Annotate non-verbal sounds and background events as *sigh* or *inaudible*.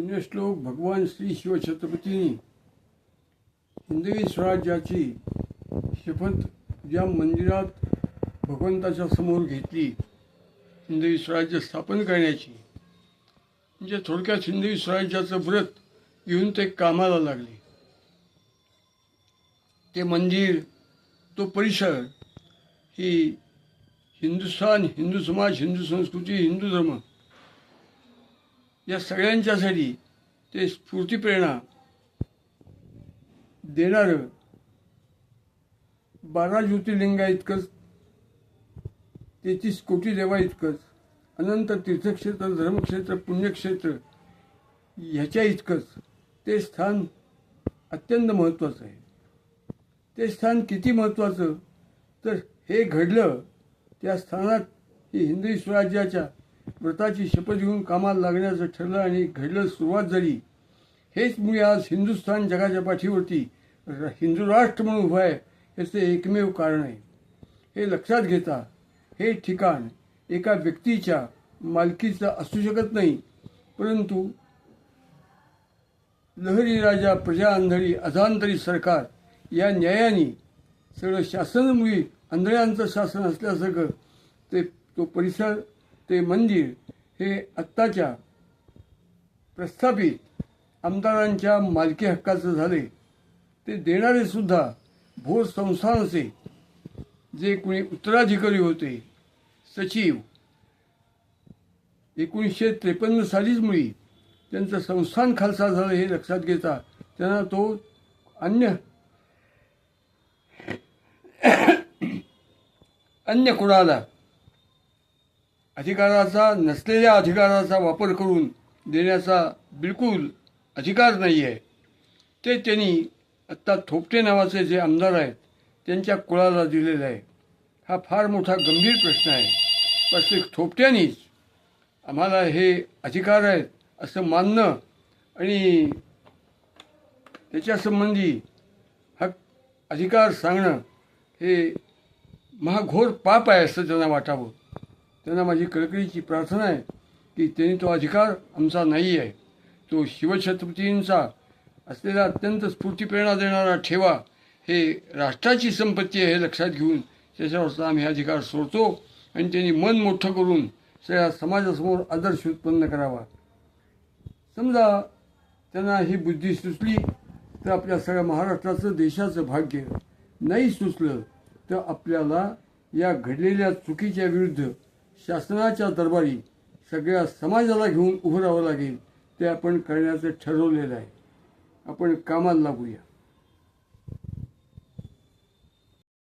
पुण्यश्लोक भगवान श्री शिवछत्रपतींनी हिंदवी स्वराज्याची शपथ ज्या मंदिरात भगवंताच्या समोर घेतली हिंदवी स्वराज्य स्थापन करण्याची. म्हणजे थोडक्यात हिंदवी स्वराज्याचं व्रत घेऊन ते कामाला लागले. ते मंदिर तो परिसर ही हिंदुस्थान हिंदू समाज हिंदू संस्कृती हिंदू धर्म या सगळ्यांच्यासाठी ते स्फूर्तीप्रेरणा देणारं बारा ज्योतिर्लिंगा इतकंच तेहतीस कोटी देवा इतकंच अनंत तीर्थक्षेत्र धर्मक्षेत्र पुण्यक्षेत्र ह्याच्या इतकंच. ते स्थान अत्यंत महत्त्वाचं आहे. ते स्थान किती महत्त्वाचं? तर हे घडलं त्या स्थानात ही हिंदवी स्वराज्याच्या व्रताची शपथ घेऊन कामाला लागण्याचं ठरलं आणि घडलं सुरुवात झाली हेच मुळे आज हिंदुस्थान जगाच्या पाठीवरती हिंदू राष्ट्र म्हणून उभं आहे याचे एकमेव कारण आहे. हे लक्षात घेता हे ठिकाण एका व्यक्तीच्या मालकीचं असू शकत नाही परंतु लहरी राजा प्रजा आंधळी अधांतरी सरकार या न्यायाने सगळं शासनमुळे आंधळ्यांचं शासन असल्यासारखं ते तो परिसर ते मंदिर हे आत्ताच्या प्रस्थापित आमदारांच्या मालकी हक्काचं झाले. ते देणारे सुद्धा भोर संस्थानचे जे कोणी उत्तराधिकारी होते सचिव एकोणीसशे त्रेपन्न सालीच मुळी त्यांचं संस्थान खालसा झालं हे लक्षात घेता त्यांना तो अन्य *coughs* अन्य कुणाला अधिकाराचा नसलेल्या अधिकाराचा वापर करून देण्याचा बिलकुल अधिकार नाही आहे ते त्यांनी आत्ता थोपटे नावाचे जे आमदार आहेत त्यांच्या कुळाला दिलेलं आहे. हा फार मोठा गंभीर प्रश्न आहे. पण श्री थोपट्यांनीच आम्हाला हे अधिकार आहेत असं मानणं आणि त्याच्यासंबंधी हक अधिकार सांगणं हे महाघोर पाप आहे असं त्यांना वाटावं. त्यांना माझी कळकळीची प्रार्थना आहे की त्यांनी तो अधिकार आमचा नाही आहे. तो शिवछत्रपतींचा असलेला अत्यंत स्फूर्तीप्रेरणा देणारा ठेवा हे राष्ट्राची संपत्ती आहे हे लक्षात घेऊन त्याच्यावरचा आम्ही हा अधिकार सोडतो आणि त्यांनी मन मोठं करून सगळ्या समाजासमोर आदर्श उत्पन्न करावा. समजा त्यांना ही बुद्धी सुचली तर आपल्या सगळ्या महाराष्ट्राचं देशाचं भाग्य नाही सुचलं तर आपल्याला या घडलेल्या चुकीच्या विरुद्ध शासनाच्या दरबारी सगळ्या समाजाला घेऊन उभं राहावं लागेल ते आपण करण्याचं ठरवलेलं आहे. आपण कामाला लागूया.